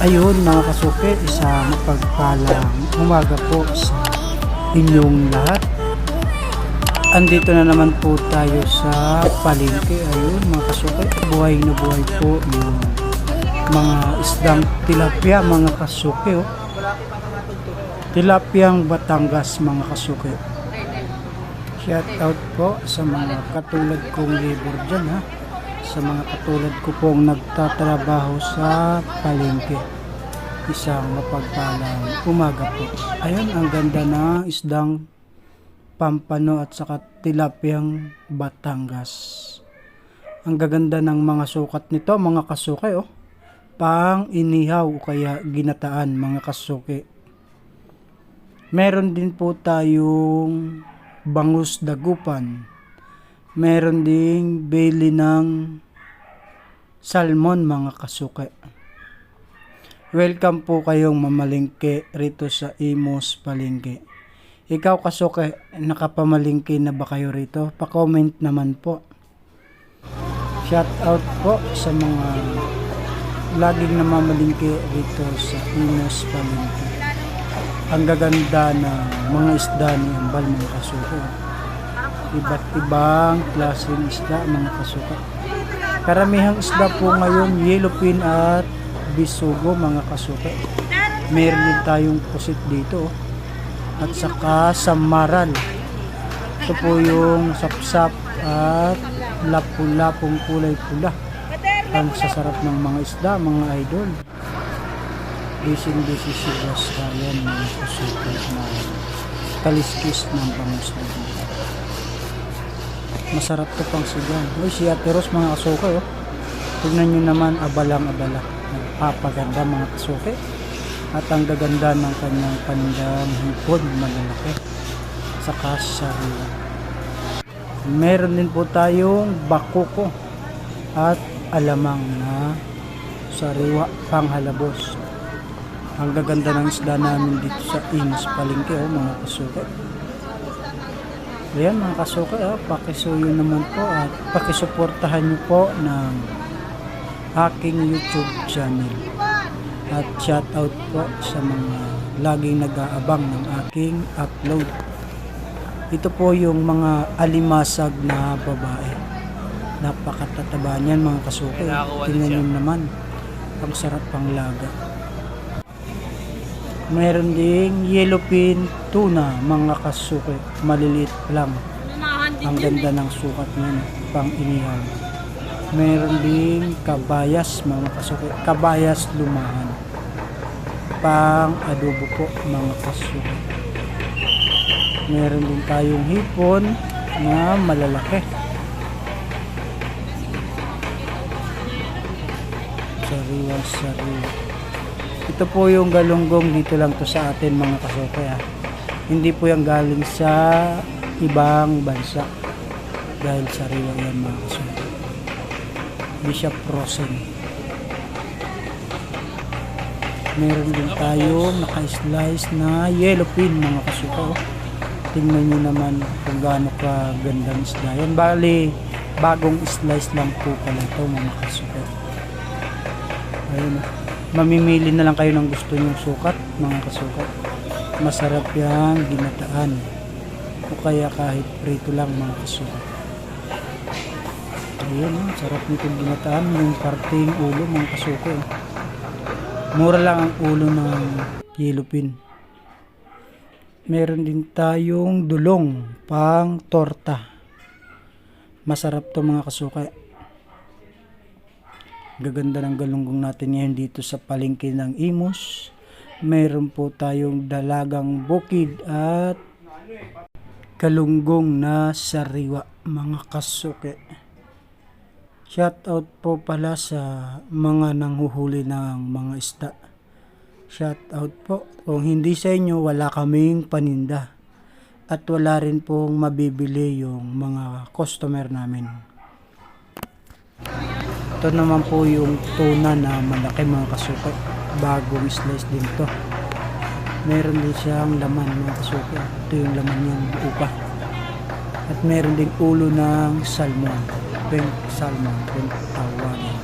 Ayun mga kasuke, isang mapagpalang umaga po sa inyong lahat. Andito na naman po tayo sa palengke. Ayun mga kasuke, buhay na buhay po yung mga isdang tilapia mga kasuke. Oh. Tilapiang Batangas mga kasuke. Shout out po sa mga katulad kong labor dyan ha. Sa mga katulad ko pong nagtatrabaho sa palengke. Isang mapagpalang umaga po. Ayun, ang ganda na isdang pampano at saka tilapiang Batangas. Ang gaganda ng mga sukat nito, mga kasuke oh. Pang inihaw kaya ginataan mga kasuke. Meron din po tayong bangus dagupan. Meron ding beli ng salmon mga kasuke. Welcome po kayong mamalingke rito sa Imos Palengke. Ikaw kasuke, nakapamalingke na ba kayo rito? Pa-comment naman po. Shout out po sa mga laging namamalingke rito sa Imos Palengke. Ang gaganda ng mga isda ni Ambal mga kasuko. Iba't ibang klaseng isda mga kasuko. Karamihang isda po ngayon, yellowfin at bisugo mga kasuko. Meron din tayong pusit dito. oh. At saka samaral. Ito po yung sapsap at lapu-lapong kulay pula. Ang sasarap ng mga isda, mga idol. Busy busy si Boss Ryan mga kasuko na kaliskis ng dito. Masarap to pang sigang. Uy, si Ate Ros mga kasuko oh. Tignan nyo naman abalang abala. Nagpapaganda mga kasuke. At ang gaganda ng kanyang pandang hipon malalaki. Saka sariwa. Meron din po tayong bakuko at alamang na sariwa panghalabos. Ang gaganda ng isda namin dito sa Ins Palengke oh, mga kasuke. Ayan mga kasuke, oh, pakisuyo naman po at pakisuportahan nyo po ng aking YouTube channel. At shout out po sa mga laging nag-aabang ng aking upload. Ito po yung mga alimasag na babae. Napakatataba niyan mga kasuke. Tingnan nyo naman. Ang sarap pang laga. Meron ding yellowfin tuna mga kasuke. Maliliit lang. Ang ganda ng sukat niyan. Pang inihaw. Meron ding kabayas mga kasuke. Kabayas lumahan. Pang adobo po mga kasuke. Meron din tayong hipon na malalaki. Sariwang sariwa. Ito po yung galunggong dito lang to sa atin mga kasuke ah. Hindi po yung galing sa ibang bansa. Dahil sariwa yan mga kasuke. Hindi siya. Meron din tayo naka-slice na yellowfin mga kasuke. oh. Tingnan nyo naman kung gaano ka gandang isda. Yan bali bagong slice lang po pala ito mga kasuke. Ayun oh mamimili na lang kayo ng gusto nyong sukat mga kasukat. Masarap yan ginataan. O kaya kahit prito lang mga kasukat. Ayun oh, sarap nitong ginataan. Yung parting ulo mga kasukat oh. mura lang ang ulo ng yellowfin. Meron din tayong dulong pang torta. Masarap to mga kasukat Gaganda ng galunggong natin ngayon dito sa palengke ng Imus. Meron po tayong dalagang bukid at galunggong na sariwa mga kasuke. Shout out po pala sa mga nanghuhuli ng mga isda. Shout out po. Kung hindi sa inyo, wala kaming paninda. At wala rin pong mabibili yung mga customer namin. Ito naman po yung tuna na malaki mga kasuka. Bagong slice din to. Meron din siyang laman mga kasuka. Ito yung laman niyang buo pa. At meron ding ulo ng salmon. Pink salmon kung tawagin.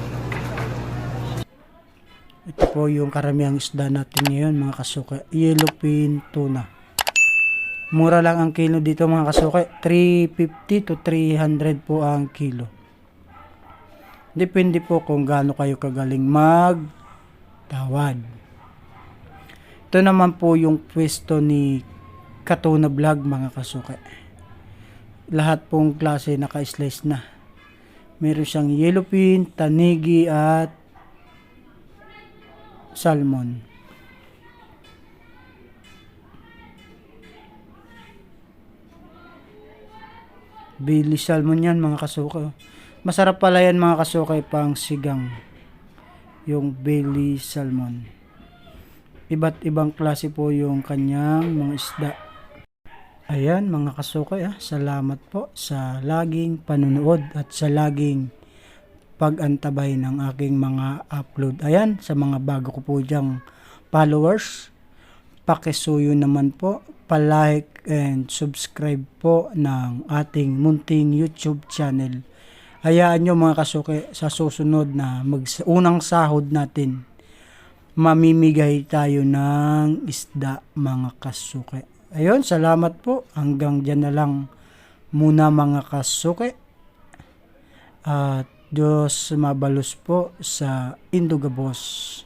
Ito po yung karamihang isda natin ngayon mga kasuke. Yellowfin tuna. Mura lang ang kilo dito mga kasuke. 350 to 300 po ang kilo. Depende po kung gaano kayo kagaling magtawad. Ito naman po yung pwesto ni Katuna Vlog mga kasuke. Lahat pong klase naka-slice na. Meron siyang yellowfin, tanigi at salmon. Bailey salmon yan mga kasuke. Masarap pala yan mga kasuke pang sigang. Yung Bailey salmon. Iba't ibang klase po yung kanyang mga isda. Ayan mga kasuke ah. Salamat po sa laging panunood at sa laging pag-antabay ng aking mga upload. Ayan, sa mga bago ko po diyang followers, pakisuyo naman po, palike and subscribe po ng ating munting YouTube channel. Hayaan nyo mga kasuke sa susunod na mag unang sahod natin, mamimigay tayo ng isda mga kasuke. Ayun, salamat po. Hanggang dyan na lang muna mga kasuke. At Diyos mabalos po sa Indugabos.